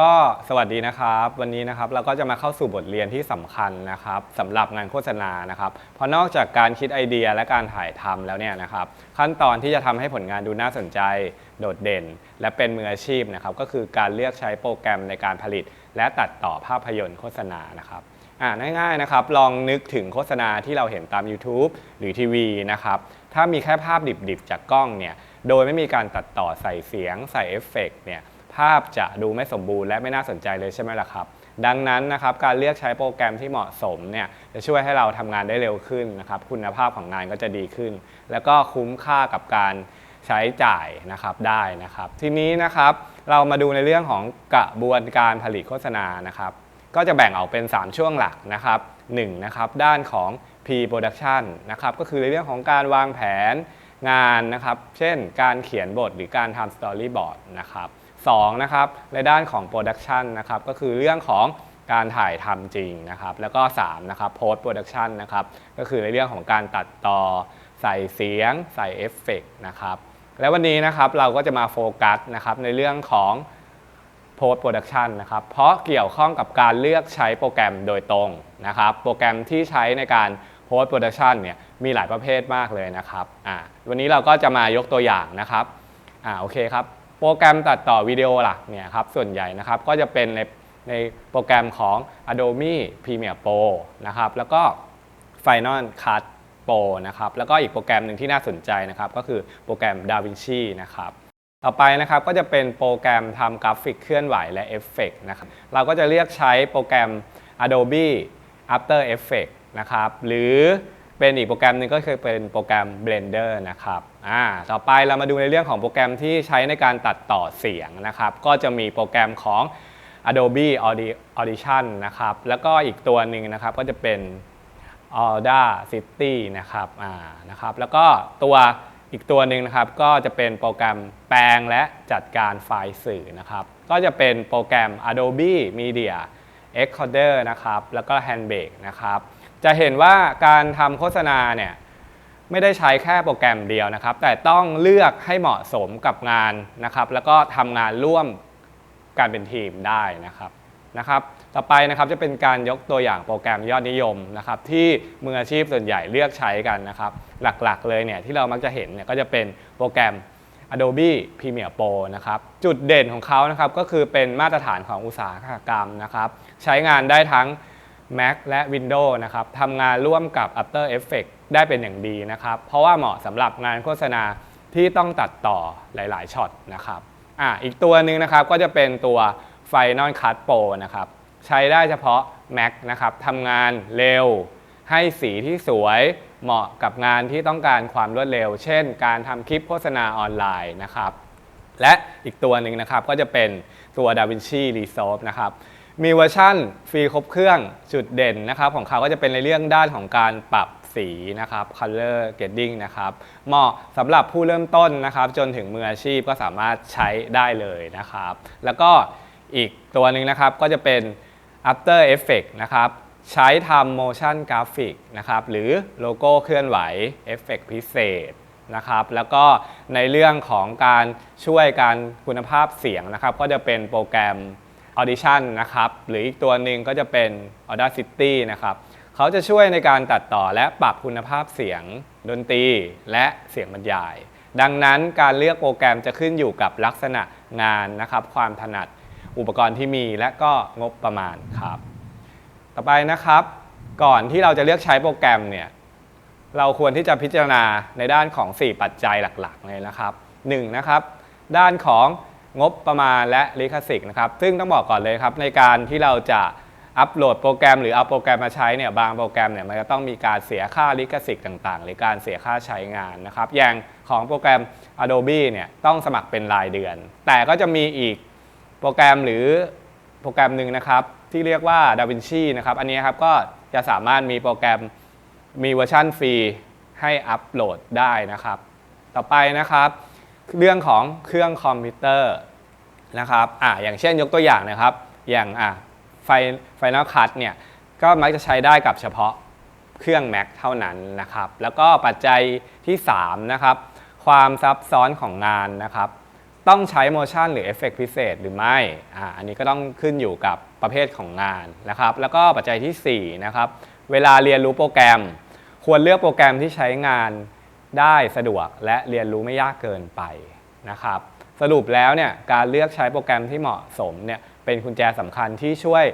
ก็สวัสดีนะครับ วันนี้นะครับเราก็จะมาเข้าสู่บทเรียนที่สำคัญนะครับสำหรับงานโฆษณานะครับเพราะนอกจากการคิดไอเดียและการถ่ายทำแล้วเนี่ยนะครับ ขั้นตอนที่จะทำให้ผลงานดูน่าสนใจ โดดเด่น และเป็นมืออาชีพนะครับก็คือการเลือกใช้โปรแกรมในการผลิต และตัดต่อภาพยนตร์โฆษณานะครับอ่าง่ายๆนะครับลองนึกถึงโฆษณาที่เราเห็นตาม YouTube หรือทีวีนะครับถ้ามีแค่ภาพดิบๆ จากกล้องเนี่ยโดยไม่มีการตัดต่อใส่เสียงใส่เอฟเฟกต์เนี่ย ภาพจะดูไม่สมบูรณ์และไม่น่าสนใจเลยใช่ไหมล่ะครับ ดังนั้นนะครับการเลือกใช้โปรแกรมที่เหมาะสมเนี่ยจะช่วยให้เราทำงานได้เร็วขึ้นนะครับคุณภาพของงานก็จะดีขึ้น แล้วก็คุ้มค่ากับการใช้จ่ายนะครับได้นะครับ ทีนี้นะครับเรามาดูในเรื่องของกระบวนการผลิตโฆษณานะครับก็จะแบ่งออกเป็น 3 ช่วงหลักนะครับ1นะครับด้านของ pre-production นะครับก็คือในเรื่องของการวางแผนงานนะครับ เช่นการเขียนบทหรือการทำ storyboard นะครับ 2นะครับในด้านของ production นะครับก็คือเรื่องของการถ่ายทำจริงนะครับแล้วก็3นะครับ post production นะครับก็คือในเรื่องของการตัดต่อใส่เสียง ใส่เอฟเฟกต์นะครับและวันนี้นะครับเราก็จะมาโฟกัสนะครับในเรื่องของ post production นะครับเพราะเกี่ยวข้องกับการเลือกใช้โปรแกรมโดยตรงนะครับโปรแกรมที่ใช้ในการ post production เนี่ยมีหลายประเภทมากเลยนะครับอ่าวันนี้เราก็จะมายกตัวอย่างนะครับอ่าโอเคครับ โปรแกรมตัดต่อวิดีโอหลักเนี่ยครับส่วนใหญ่นะครับก็จะเป็นในในโปรแกรมของ Adobe Premiere Pro นะครับแล้วก็ Final Cut Pro นะครับแล้วก็อีกโปรแกรมหนึ่งที่น่าสนใจนะครับก็คือโปรแกรม DaVinci นะครับต่อไปนะครับก็จะเป็นโปรแกรมทำกราฟิกเคลื่อนไหวและเอฟเฟกนะครับเราก็จะเรียกใช้โปรแกรม Adobe After Effects นะครับหรือ เป็นอีกโปรแกรมหนึงก็คือเป็นโปรแกรม Blender นะครับอ่าต่อไปเรามาดูในเรื่องของโปรแกรมที่ใช้ในการตัดต่อเสียงนะครับ ก็จะมีโปรแกรมของ Adobe Audition นะครับ แล้วก็อีกตัวหนึ่งนะครับก็จะเป็น Audacity นะครับอ่านะครับ แล้วก็ตัวอีกตัวหนึ่งนะครับก็จะเป็นโปรแกรมแปลงและจัดการไฟล์สื่อนะครับ ก็จะเป็นโปรแกรม Adobe Media Encoder นะครับ แล้วก็ Handbrake นะครับ จะเห็นว่าการทำโฆษณาเนี่ยไม่ได้ใช้แค่โปรแกรมเดียวนะครับ แต่ต้องเลือกให้เหมาะสมกับงานนะครับ แล้วก็ทำงานร่วมการเป็นทีมได้นะครับนะครับ ต่อไปนะครับจะเป็นการยกตัวอย่างโปรแกรมยอดนิยมนะครับ ที่มืออาชีพส่วนใหญ่เลือกใช้กันนะครับ หลักๆ เลยเนี่ยที่เรามักจะเห็นเนี่ยก็จะเป็นโปรแกรม Adobe Premiere Pro นะครับ จุดเด่นของเขานะครับก็คือเป็นมาตรฐานของอุตสาหกรรมนะครับ ใช้งานได้ทั้ง Mac และ Windows นะครับทำงานร่วมกับ After Effects ได้เป็นอย่างดีนะครับ เพราะว่าเหมาะสำหรับงานโฆษณาที่ต้องตัดต่อหลายๆช็อตนะครับอ่าอีกตัวหนึ่งนะครับก็จะเป็นตัว Final Cut Pro นะครับใช้ได้เฉพาะ Mac นะครับทำงานเร็ว ให้สีที่สวยเหมาะกับงานที่ต้องการความรวดเร็ว เช่น การทำคลิปโฆษณาออนไลน์นะครับและอีกตัวหนึ่งนะครับก็จะเป็นตัว DaVinci Resolve นะครับ มีเวอร์ชั่นฟรีครบเครื่องจุดเด่นนะครับของเขาก็จะเป็นในเรื่องด้านของการปรับสีนะครับ color grading นะครับเหมาะสำหรับผู้เริ่มต้นนะครับ จนถึงมืออาชีพก็สามารถใช้ได้เลยนะครับ แล้วก็อีกตัวหนึ่งนะครับก็จะเป็น After effect นะครับใช้ทำ motion graphic นะครับหรือโลโก้เคลื่อนไหวเอฟเฟกพิเศษนะครับแล้วก็ในเรื่องของการช่วยการคุณภาพเสียงนะครับ ก็จะเป็นโปรแกรม Audition นะครับ หรืออีกตัวหนึ่งก็จะเป็น Audacity นะครับ เขาจะช่วยในการตัดต่อและปรับคุณภาพเสียงดนตรีและเสียงบรรยาย ดังนั้นการเลือกโปรแกรมจะขึ้นอยู่กับลักษณะงานนะครับ ความถนัดอุปกรณ์ที่มีและก็งบประมาณครับ ต่อไปนะครับ ก่อนที่เราจะเลือกใช้โปรแกรมเนี่ยเราควรที่จะพิจารณาในด้านของ 4 ปัจจัยหลักๆเลยนะครับ1นะครับ ด้านของ งบประมาณและลิขสิทธิ์นะครับ ซึ่งต้องบอกก่อนเลยครับในการที่เราจะอัปโหลดโปรแกรมหรือเอาโปรแกรมมาใช้เนี่ยบางโปรแกรมเนี่ยมันจะต้องมีการเสียค่าลิขสิทธิ์ต่างๆ หรือการเสียค่าใช้งานนะครับ อย่างของโปรแกรม Adobe เนี่ยต้องสมัครเป็นรายเดือน แต่ก็จะมีอีกโปรแกรมหรือโปรแกรมหนึ่งนะครับที่เรียกว่า DaVinci นะครับอันนี้ครับก็จะสามารถมีโปรแกรมมีเวอร์ชันฟรีให้อัปโหลดได้นะครับ ต่อไปนะครับ เรื่องของเครื่องคอมพิวเตอร์นะครับอ่าอย่างเช่นยกตัวอย่างนะครับ อย่างอะไฟไฟนอลคัทเนี่ยก็มักจะใช้ได้กับเฉพาะเครื่อง Mac เท่านั้นนะครับ แล้วก็ปัจจัยที่ 3 นะครับ ความซับซ้อนของงานนะครับ ต้องใช้ motion หรือ effect พิเศษหรือไม่อ่าอันนี้ก็ต้องขึ้นอยู่กับประเภทของงานนะครับ แล้วก็ปัจจัยทีสี่4 นะครับ เวลาเรียนรู้โปรแกรม ควรเลือกโปรแกรมที่ใช้งาน ได้สะดวกและเรียนรู้ไม่ยากเกินไปนะครับ สรุปแล้วเนี่ยการเลือกใช้โปรแกรมที่เหมาะสมเนี่ยเป็นกุญแจสำคัญที่ช่วย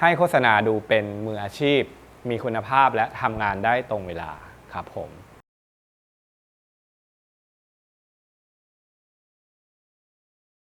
ให้โฆษณาดูเป็นมืออาชีพ มีคุณภาพและทำงานได้ตรงเวลาครับผม